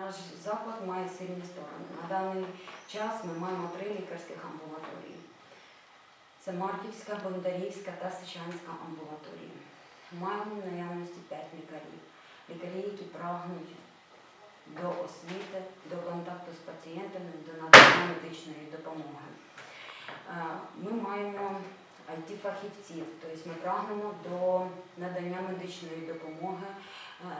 Наш заклад має сильні сторони. На даний час ми маємо три лікарських амбулаторії. Це Марківська, Бондарівська та Сичанська амбулаторії. Маємо в наявності п'ять лікарів. Лікарі, які прагнуть до освіти, до контакту з пацієнтами, до надання медичної допомоги. Е, Ми маємо IT-фахівців, тобто ми прагнемо до надання медичної допомоги е,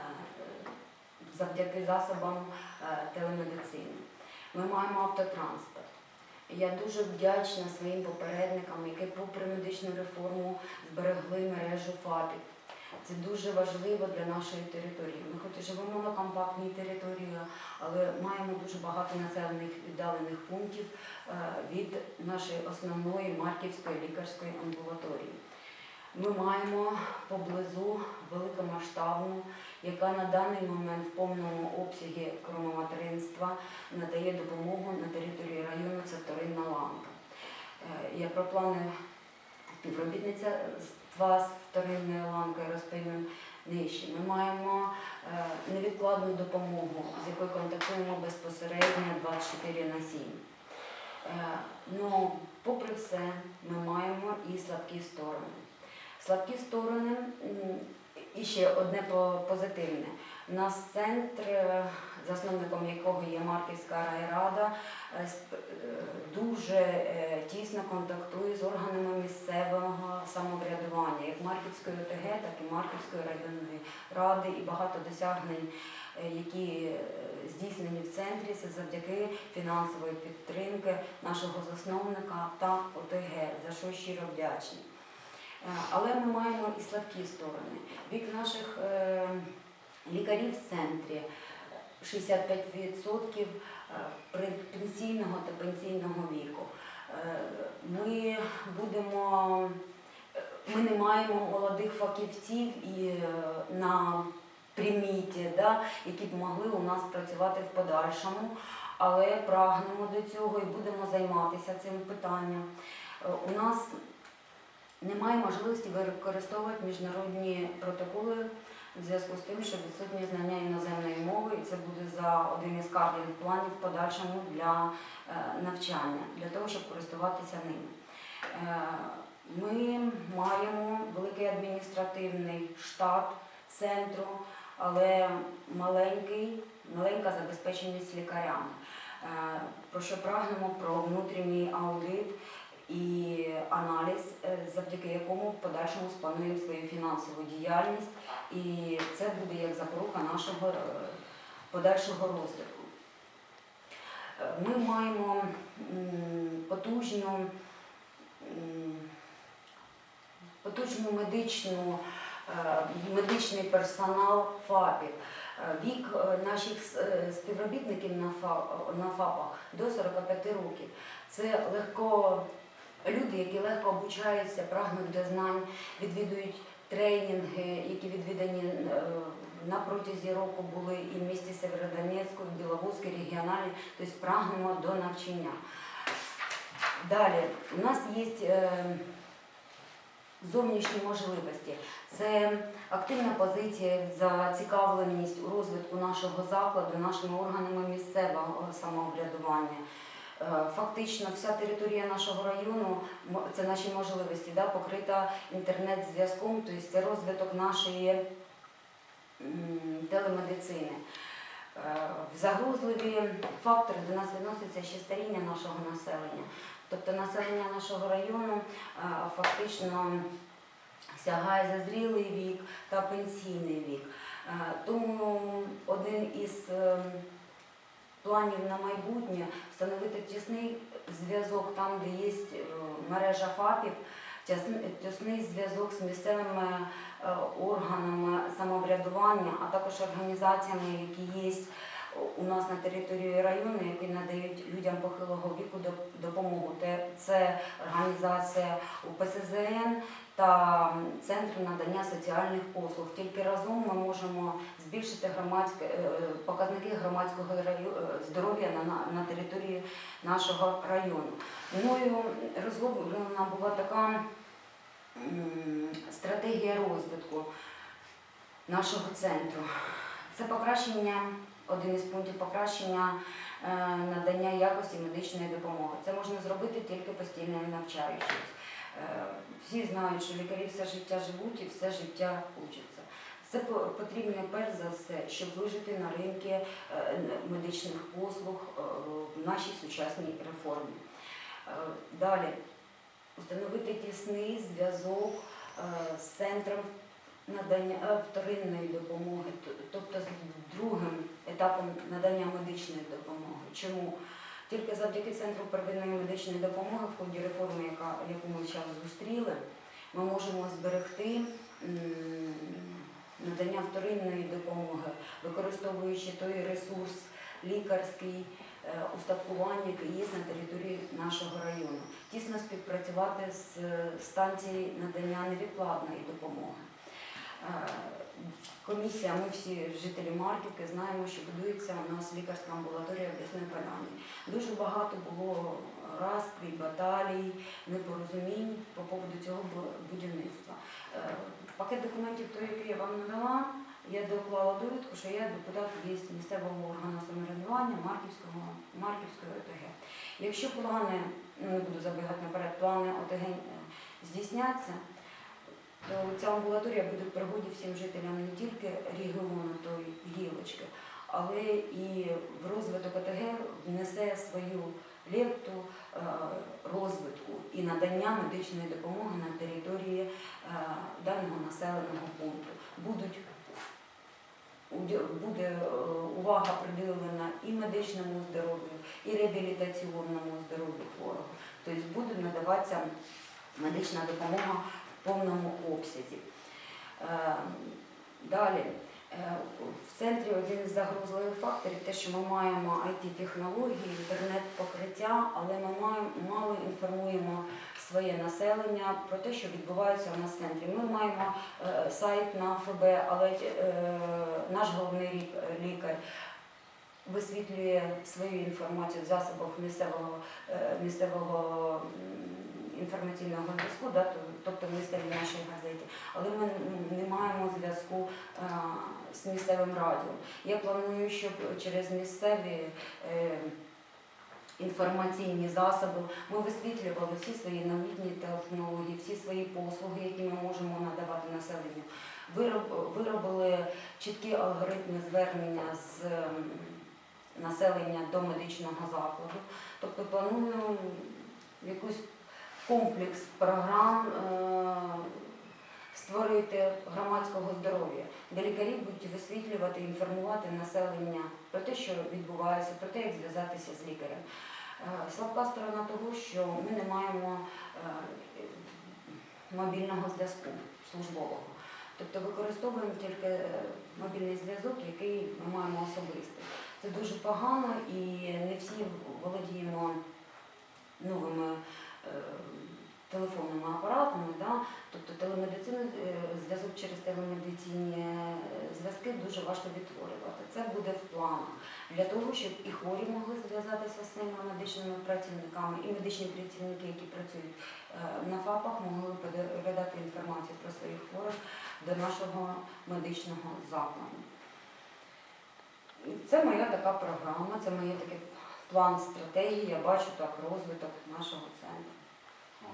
завдяки засобам е, телемедицини. Ми маємо автотранспорт. Я дуже вдячна своїм попередникам, які попри медичну реформу зберегли мережу ФАПів. Це дуже важливо для нашої території. Ми хоч і живемо на компактній території, але маємо дуже багато населених віддалених пунктів е, від нашої основної Марківської лікарської амбулаторії. Ми маємо поблизу великомасштабну, яка на даний момент в повному обсягі кровоматеринства надає допомогу на території району. Це вторинна ланка. Е, Я про плани співробітництва з вторинною ланкою розповім нижче. Ми маємо е, невідкладну допомогу, з якою контактуємо безпосередньо 24 на 7. Е, Ну, попри все, ми маємо і слабкі сторони. Слабкі сторони, і ще одне по- позитивне. У нас центр, е, засновником якого є Марківська райрада, е, е, дуже тісно контактує з органами місцевого самоврядування, як Марківської ОТГ, так і Марківської районної ради, і багато досягнень, які здійснені в центрі, це завдяки фінансової підтримки нашого засновника та ОТГ, за що щиро вдячні. Е, Але ми маємо і слабкі сторони. Вік наших е, лікарів в центрі 65% е, пенсійного та пенсійного віку. Ми будемо, ми не маємо молодих фахівців і на приміті, да, які б могли у нас працювати в подальшому, але прагнемо до цього і будемо займатися цим питанням. У нас немає можливості використовувати міжнародні протоколи в зв'язку з тим, що відсутні знання іноземної мови, і це буде за один із кардинг планів в подальшому для е, навчання, для того, щоб користуватися ним. Е, Ми маємо великий адміністративний штат центру, але маленький, маленька забезпеченість лікарями. Е, Про що прагнемо про внутрішній аудит і аналіз, е, завдяки якому в подальшому сплануємо свою фінансову діяльність, і це буде як запорука нашого е, подальшого розвитку. Е, Ми маємо потужну, потужну медичну, медичний персонал ФАПів. Вік наших співробітників на ФАПах до 45 років. Це легко люди, які легко обучаються, прагнуть до знань, відвідують тренінги, які відвідані е, на протязі року були і в місті Северодонецьку, в Біловодській регіоналі, тобто прагнемо до навчання. Далі, у нас є е, зовнішні можливості. Це активна позиція, зацікавленість у розвитку нашого закладу, нашими органами місцевого самоврядування. Е, Фактично, вся територія нашого району це наші можливості, да, покрита інтернет-зв'язком, тобто це розвиток нашої телемедицини. Е, В загрозливі фактори до нас відноситься ще старіння нашого населення. Тобто населення нашого району е, фактично сягає зазрілий вік та пенсійний вік. Тому один із е, планів на майбутнє встановити тісний зв'язок там, де є е, мережа ФАПів, тісний зв'язок з місцевими е, органами самоврядування, а також організаціями, які є у нас на території району, які надають людям похилого віку допомогу. Це організація УПСЗН та Центр надання соціальних послуг. Тільки разом ми можемо збільшити громадське е, показники громадського е, здоров'я на, на, території нашого району. Мною розроблена була така стратегія розвитку нашого центру. Це покращення один із пунктів покращення е, надання якості медичної допомоги. Це можна зробити тільки постійно навчаючись. Всі знають, що лікарі все життя живуть і все життя учаться. Це потрібно перш за все, щоб вижити на ринку е, медичних послуг е, в нашій сучасній реформі. Е, Далі установити тісний зв'язок з центром надання вторинної допомоги, тобто з другим етапом надання медичної допомоги. Чому? Тільки завдяки центру первинної медичної допомоги в ході реформи, яка, яку ми зараз зустріли, ми можемо зберегти надання вторинної допомоги, використовуючи той ресурс лікарський, е, устаткування, яке є на території нашого району. Тісно співпрацювати з е, станцією надання невідкладної допомоги. Комісія, ми всі жителі Марківки знаємо, що будується у нас лікарська амбулаторія в Ясної Поляні. Дуже багато було розкрій, баталій, непорозумінь по поводу цього будівництва. Е, Пакет документів, той, який я вам надала, я доклала довідку, що я депутат є місцевого органу самоврядування Марківського, Марківської ОТГ. Якщо плани, ну не буду забігати наперед, плани ОТГ е, здійсняться, то ця амбулаторія буде в пригоді всім жителям не тільки регіону тої гілочки, але і в розвиток ОТГ внесе свою лепту е, розвитку і надання медичної допомоги на території е, даного населеного пункту. Будуть буде е, увага приділена і медичному здоров'ю, і реабілітаційному здоров'ю хворого. Тобто буде надаватися медична допомога повному обсязі. Е, Далі, е, в центрі один із загрозливих факторів те, що ми маємо IT-технології, інтернет-покриття, але ми маємо, мало інформуємо своє населення про те, що відбувається у нас в центрі. Ми маємо е, сайт на ФБ, але наш головний лікар висвітлює свою інформацію в засобах місцевого, місцевого інформаційного зв'язку, да, тобто в місцевій нашій газеті, але ми не маємо зв'язку е, з місцевим радіо. Я планую, щоб через місцеві е, інформаційні засоби ми висвітлювали всі свої новітні технології, всі свої послуги, які ми можемо надавати населенню. Виробили чіткі алгоритми звернення з населення до медичного закладу. Тобто планую якийсь комплекс програм е, створити громадського здоров'я, де лікарі будуть висвітлювати, інформувати населення про те, що відбувається, про те, як зв'язатися з лікарем. Е, Слабка сторона того, що ми не маємо е, мобільного зв'язку службового. Тобто використовуємо тільки мобільний зв'язок, який ми маємо особистий. Це дуже погано і не всі володіємо новими телефонними апаратами. Да? Тобто телемедицина, е, зв'язок через телемедицинні е, зв'язки дуже важко відтворювати. Це буде в планах для того, щоб і хворі могли зв'язатися з своїми медичними працівниками, і медичні працівники, які працюють е, на ФАПах, могли передати інформацію про своїх хворих до нашого медичного закладу. Це моя така програма, це моє такий план стратегії. Я бачу так розвиток нашого центру.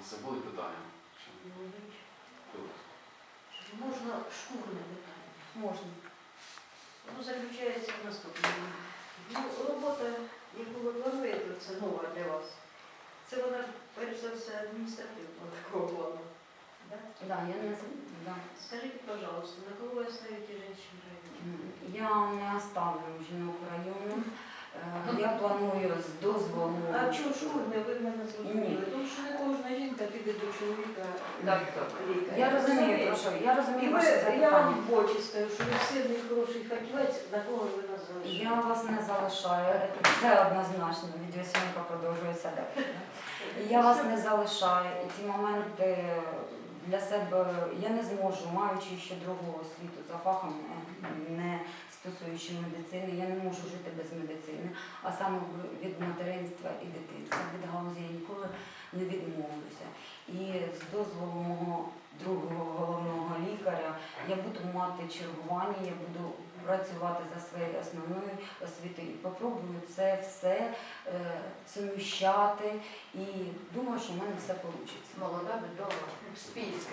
Це були питання. Чи? Можна шкурне питання. Можна. Воно заключається в наступному. Ну, робота, яку ви плануєте, це нова для вас. Це вона, перш за все, адміністративного такого плану. Да? Да, я не да. Скажите, пожалуйста, на кого вы оставите женщин в районе? Я не оставлю жінок району. Е, Я планую з дозволу. А чого ж шкурне, ви мене зрозуміли? Тому що не кожна жінка піде до чоловіка так, так. Я розумію, про що я розумію ваше я вам в очі скажу, що ви сильний хороший фахівець, на кого ви нас залишите? Я вас не залишаю. Це однозначно. Відеосйомка продовжується далі. Я вас не залишаю. І ці моменти для себе я не зможу, маючи ще другу освіту за фахом, не- не стосуючи медицини, я не можу жити без медицини, а саме від материнства і дитинства. Від галузі я ніколи не відмовлюся. І з дозволу мого другого головного лікаря я буду мати чергування, я буду працювати за своєю основною освітою і попробую це все е, суміщати і думаю, що в мене все вийде. Молода, бедова, спільська.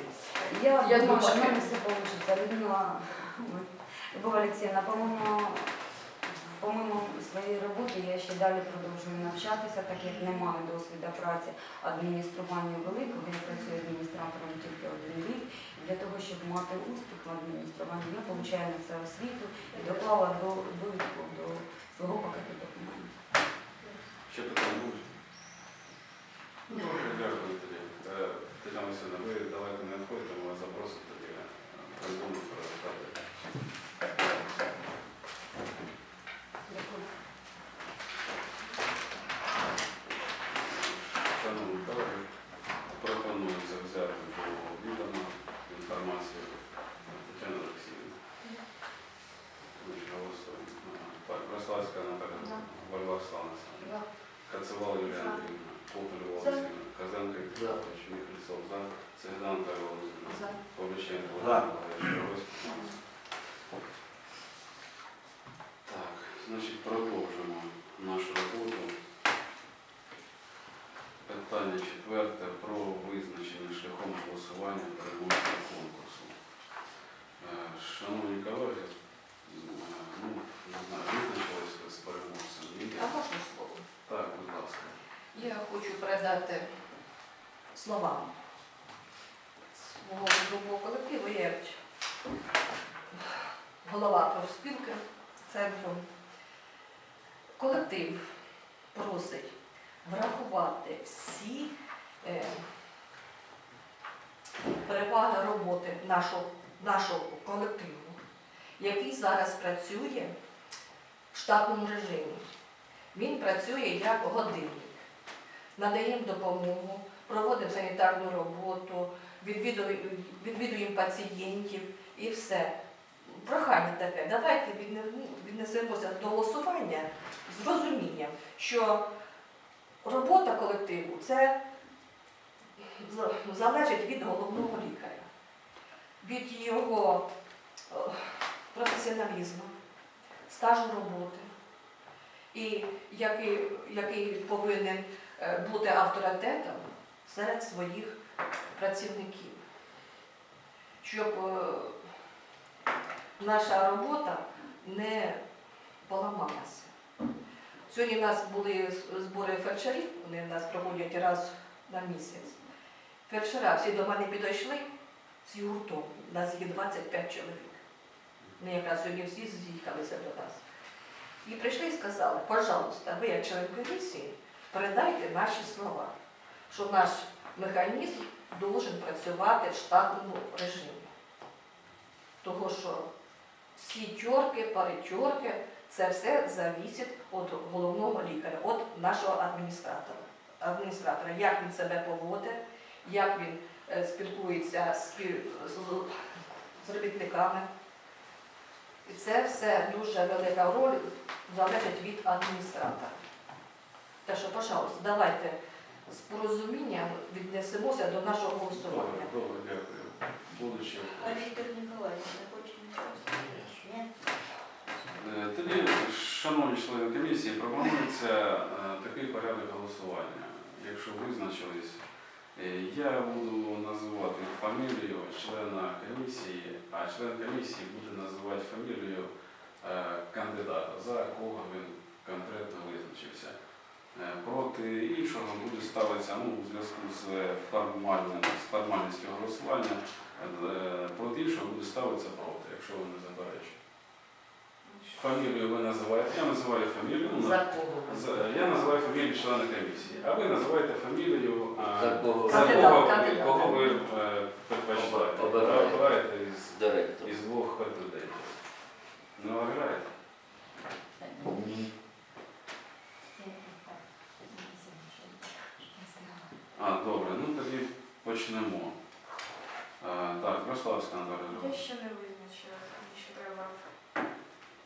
Я, Я думаю, що в мене все вийде. Людмила Любов Олексіївна, по-моєму, помимо своєї роботи, я ще далі продовжую навчатися, так як не маю досвіду праці адміністрування великого. Я працюю адміністратором тільки один рік. Для того, щоб мати успіх в адмініструванні, я получаю на це освіту і доклала до довідку до свого пакету документів. Ще питання будуть? Ну, добре, дякую тоді. Е, Тетяна Васильівна, ви давайте не відходите, ми вас запросимо тоді е, про результати. Шановні колеги, пропонується взяти до відома інформацію Тетяни Олексіївни. Ми ж голосуємо. Ага. Так, Рославська Наталя Варварславна. Кацевал Юлія Андріївна, Попель Володимирівна, Казанка Вікторович, Павлович, за, Цегдан Наталія Володимирівна, Павліченко Володимир Миколаївич, Гройсман. Так, значить, продовжимо нашу роботу. Питання четверте про визначення шляхом голосування переможця конкурсу. Е, Шановні колеги, е, ну, не знаю, визначилися з переможцем? Ні? А можна слово? Так, будь ласка. Я хочу передати словам свого другого колективу. Я голова профспілки центру. Колектив просить врахувати всі е, переваги роботи нашого, нашого колективу, який зараз працює в штатному режимі. Він працює як годинник. Надаємо допомогу, проводимо санітарну роботу, відвідуємо, пацієнтів і все. Прохання таке, давайте віднесемося до голосування з розумінням, що робота колективу це залежить від головного лікаря, від його е, професіоналізму, стажу роботи і який, який повинен бути авторитетом серед своїх працівників, щоб е, наша робота не поламалася. Сьогодні у нас були збори фельдшерів, вони в нас проводять раз на місяць. Фельдшера всі до мене підійшли з гуртом, у нас є 25 чоловік. Ми якраз сьогодні всі з'їхалися до нас. І прийшли і сказали, пожалуйста, ви як член комісії, передайте наші слова, що наш механізм должен працювати в штатному режимі. Того, що всі тьорки, паритьорки, це все залежить від головного лікаря, від нашого адміністратора. адміністратора. Як він себе поводить, як він е, спілкується з робітниками. І це все дуже велика роль залежить від адміністратора. Так що, пожалуйста, давайте з порозумінням віднесемося до нашого голосування. добре, дякую. Будучи. А Віктор Ніколаївич не хоче нічого сказати? Е, Тоді, шановні члени комісії, пропонується е, такий порядок голосування. Якщо визначились, е, я буду називати фамілію члена комісії, а член комісії буде називати фамілію е, кандидата, за кого він конкретно визначився. Е, Проти іншого буде ставитися ну, у зв'язку з з формальністю голосування, е, проти іншого буде ставитися проти, якщо ви не заперечуєте. Фамілію ви називаєте, я називаю фамілію, ну, За кого? я називаю фамілію члена комісії, а ви називаєте фамілію, За кого? за кого, кандидат. кого ви е, предпочитаєте. Обираєте. Із, із двох претендентів. Не обираєте? Ні. А, добре, ну тоді почнемо. Е, так, Рославська Наталя Я ще не визначила, мені ще треба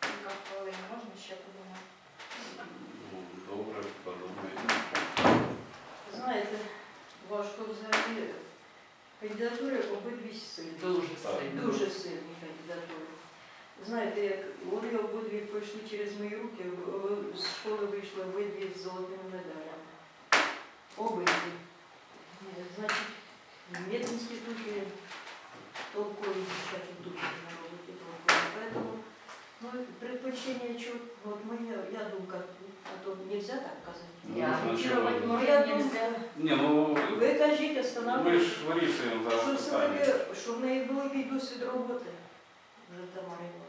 кілька хвилин, можна ще подумати? Ну, Добре, подумайте. Знаєте, важко взагалі кандидатури обидві сильні. Дуже сильно. Дуже сильні кандидатури. знаєте, як вони обидві пройшли через мої руки, в- з школи вийшли обидві з золотими медалями. Обидві. Значить, в мединституте толкові дівчата тут на толкові. Поэтому, ну, предпочтение чего, вот мы, я думка, а то нельзя так казати. Ну, Я Ну, может я нельзя. думаю, Ні, ну ви кажіть, ми останавливайте. ж вирішуємо Що зараз питання. все-таки, що в неї великий досвід роботи. Вже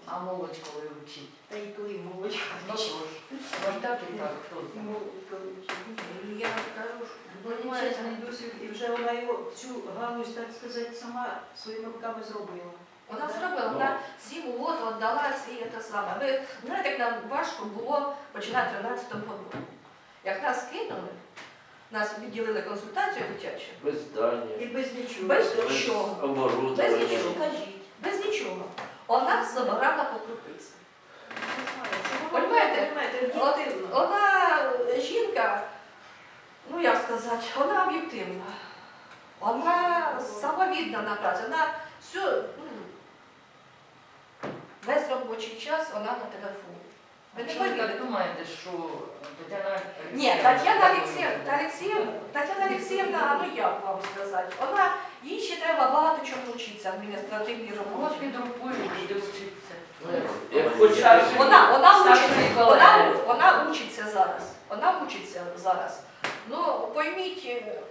А молочку ви вчить. Та й коли молочка. Ну що ж, вот так і так, хто знає. Вчить. Я кажу, що Величезний досвід, і вже вона його цю галузь, так сказати, сама своїми руками зробила. Вона зробила, вона сім год віддалась і те саме. Ви знаєте, як нам важко було починати в 13 році. Як нас кинули, нас відділили консультацію дитячу, Без здання, І без нічого. без без нічого, оборудовання. без нічого, без нічого. Вона забирала по крупиці. Понімаєте? Понімаєте, От. Вона е, жінка, ну як сказати, вона об'єктивна. Вона самовіддана праця. Вона все, ну, весь робочий час вона на телефоні. Ви не що ви так повірите. думаєте, що Тетяна Ні, Тетяна Олексіївна, Тетяна Олексіївна, ну як вам сказати, вона, їй ще треба багато чому вчитися, під рукою вчитися. Як хочете, Вона, вона учиться, вона, вона учиться зараз. Вона учиться зараз. Ну, пойміть, е,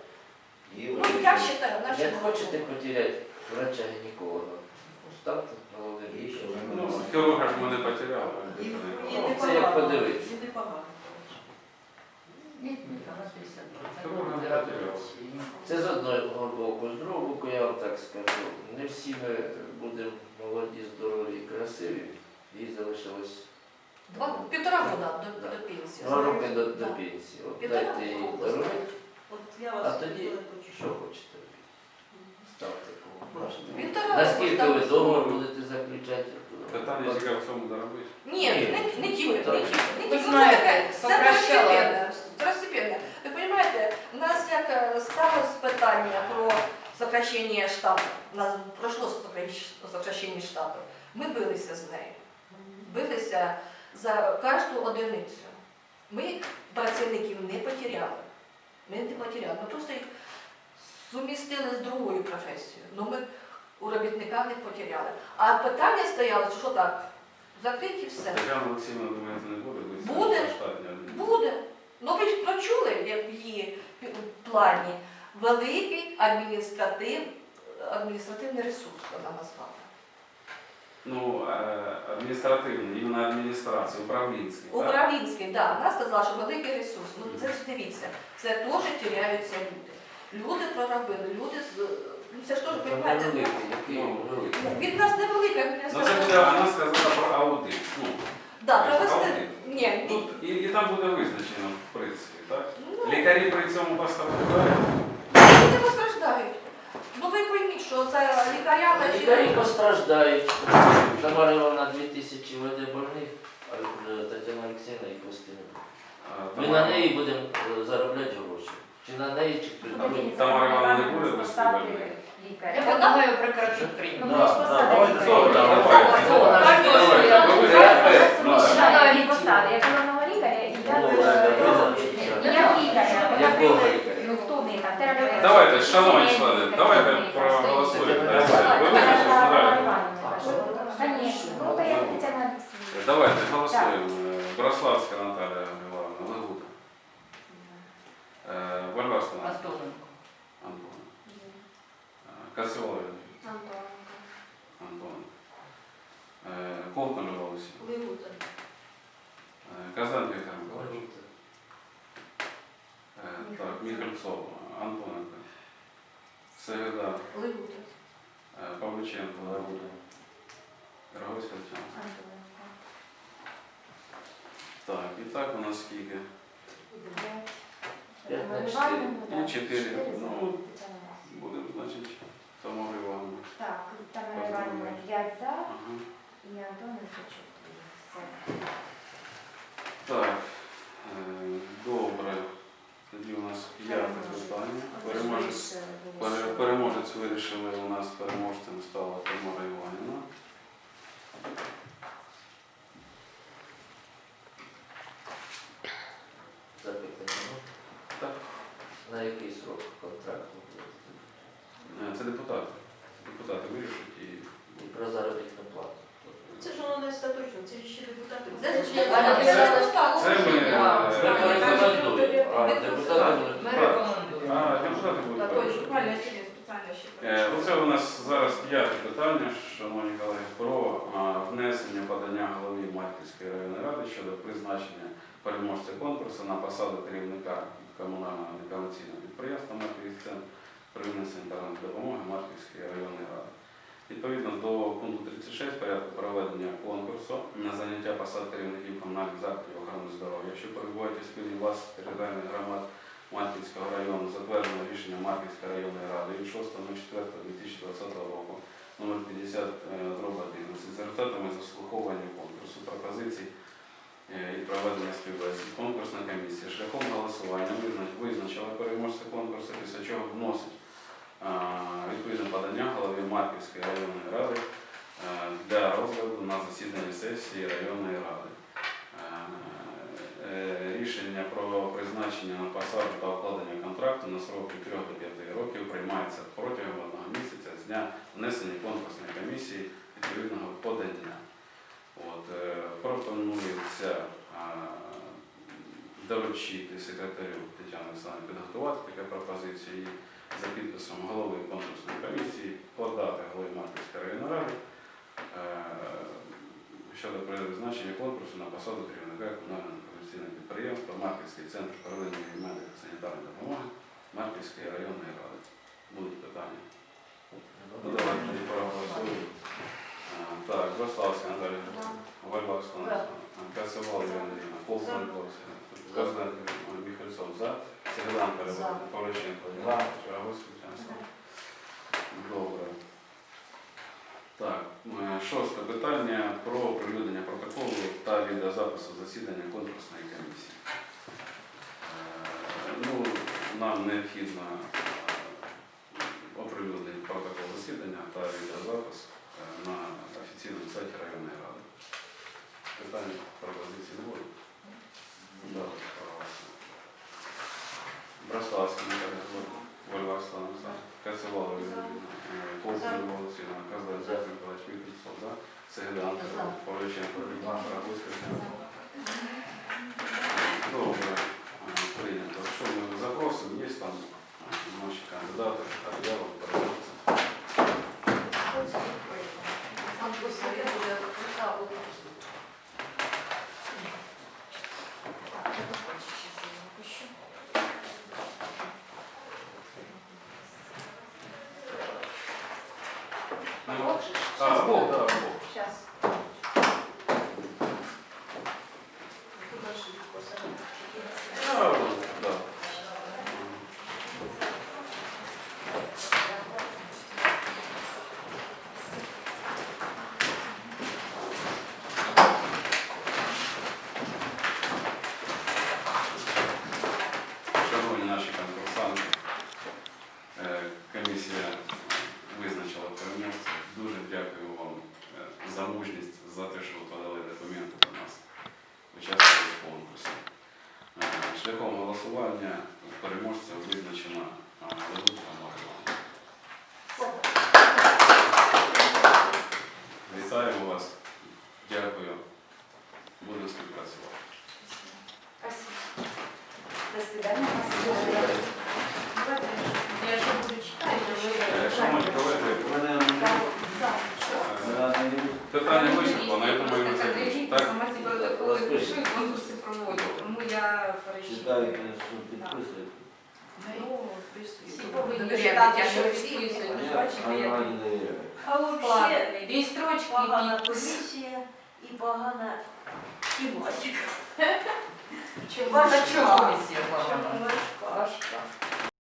ну я вважаю, вона ще Як хочете потеряти врача гінеколога, ставте головне Ну, хірурга ж ми не потеряли. Ну, це як подивитися. І. Ні, ні, вона 50%. Вона не робити. Це з одного боку, з другого боку, я вам так скажу. Не всі ми будемо молоді, здорові і красиві. Їй залишилось Два, півтора года до, до пенсії. два роки до, до Да. пенсії. От Півтора дайте їй року. здоров'я, От я вас а тоді хочу. що хочете робити. Ставте кого хочете. Півтора року. Наскільки ви ставте. договор будете заключати? Питання тільки в цьому доробити. Ні, не, не тільки, не тільки, не Ви тільки. знаєте, Ну, це таке, це сокращала. второстепенне, второстепенне. Ви розумієте, у нас як е, сталося питання про сокращення штату, у нас пройшло сокращ- сокращення штату, ми билися з нею. Билися за кожну одиницю. Ми працівників не потеряли. Ми не потеряли. Ми просто їх сумістили з другою професією. Ну ми у робітника не потеряли. А питання стояло, що так, закриті все. Олексійовна, думаєте, не буде? Буде. Буде. Ну ви ж прочули, як в її плані великий адміністратив, адміністративний ресурс вона назвала. Ну, е, адміністративний, іменно адміністрація, управлінський. Управлінський, так, да, вона сказала, що великий ресурс. Ну це ж дивіться, це теж теряються люди. Люди проробили, люди з- ну це ж теж, розумієте, Ну, великий. від нас невелика Ну, це буде, вона сказала про аудит. Ну, Да, Тобто провести. Ні, ні. тут, і, і там буде визначено, в принципі, так? Ну, Лікарі при цьому постраждають. люди постраждають. Ну ви пойміть, що за лікарями чи- Лікарі постраждають. Тамара Івановна 2000 веде больних, а е, Тетяна Олексійовна їх вести не буде. А, Ми на неї будемо е, заробляти гроші. Чи на неї, чи ви- Тамара Івановна не буде вести больних? Я пропоную прекратити Ну, прийняти. посади давайте лікаря. Я посади. Я головного лікаря і я Ну, і як лікаря. Лікаря? Ну хто в них там? Терапевт. Давайте, шановні члени, давайте проголосуємо. Давайте. Ну, то я Тетяна Олексіївна. Давайте голосуємо. Браславська Наталія Івановна, Легута. Вальварська Наталія. Касіола Антоненко. Антон. Е, Ковтун Любов Олексійовна. Лигута. Е, Казан Віктор Миколаївич. Е, Так, Михальцов, Антоненко. Сегеда, Лигута. е, Павличенко, Легута. Роговська Тетяна. Антоненко. Так, і так у нас скільки? П'ять. П'ять на чотири. Ну. Будемо, значить, Тамара Івановна. Так, Тамара Іванівна 5 за Ага. і Антон Ісачук. Так, е, добре. Тоді у нас п'яте Переможець. питання. Переможець, вирішили у нас переможцем стала Тамара Іванівна. Запитання. На який срок контракту? Е, Це депутати. Депутати вирішать і І про заробітну плату. Це ж воно не остаточно, це ж ще депутати. Це ж будуть. Це- ми, е, Ми рекомендуємо. А депутати будуть. вирішувати. буквально сьогодні спеціально ще Е, Оце у нас зараз п'яте питання, шановні колеги, про а, внесення подання голови Марківської районної ради щодо призначення переможця конкурсу на посаду керівника комунального некомерційного підприємства Марківський первинної санітарної допомоги Марківської районної ради. Відповідно до пункту 36 порядку проведення конкурсу на заняття посад керівників комунальних закладів охорони здоров'я, що перебувають у спільній власності територіальних громад Марківського району затверджено рішення Марківської районної ради від 6.04.2020 року номер 50 дроб 11 з результатами заслуховування конкурсу пропозицій е, і проведення співбесід. Конкурсна комісія шляхом голосування визначила переможця конкурсу, після чого вносить відповідне подання голові Марківської районної ради е, для розгляду на засіданні сесії районної ради. Е, е, Рішення про призначення на посаду та укладення контракту на срок від 3 до 5 років приймається протягом одного місяця з дня внесення конкурсної комісії відповідного подання. От, пропонується доручити секретарю Тетяни Олександрівні підготувати таку пропозицію і за підписом голови конкурсної комісії подати голові Марківської районної ради е, щодо призначення конкурсу на посаду керівника комунального комерційного підприємства Марківський центр первинної медико-санітарної допомоги Марківської районної ради. Будуть питання. Ну, давайте проголосуємо. Так, Заславська Наталія, Вальба Оксана, Касовал Ірина Ірина, Полк Олексій, Козленко Міхальцов за, Сигранка За. Павличенко, За. Чаговський, Добре. Так, е, шосте питання про оприлюднення протоколу та відеозапису засідання конкурсної комісії. Е, Ну, нам необхідно е, оприлюднити протокол засідання та відеозапис на офіційному сайті районної ради. Питання пропозиції не За. Павлюченко, Рагуська. Добре, е, прийнято. Що ми запросимо, є там е, наші кандидати, так, я вам передаю. Там просто я вже поставила. Зараз.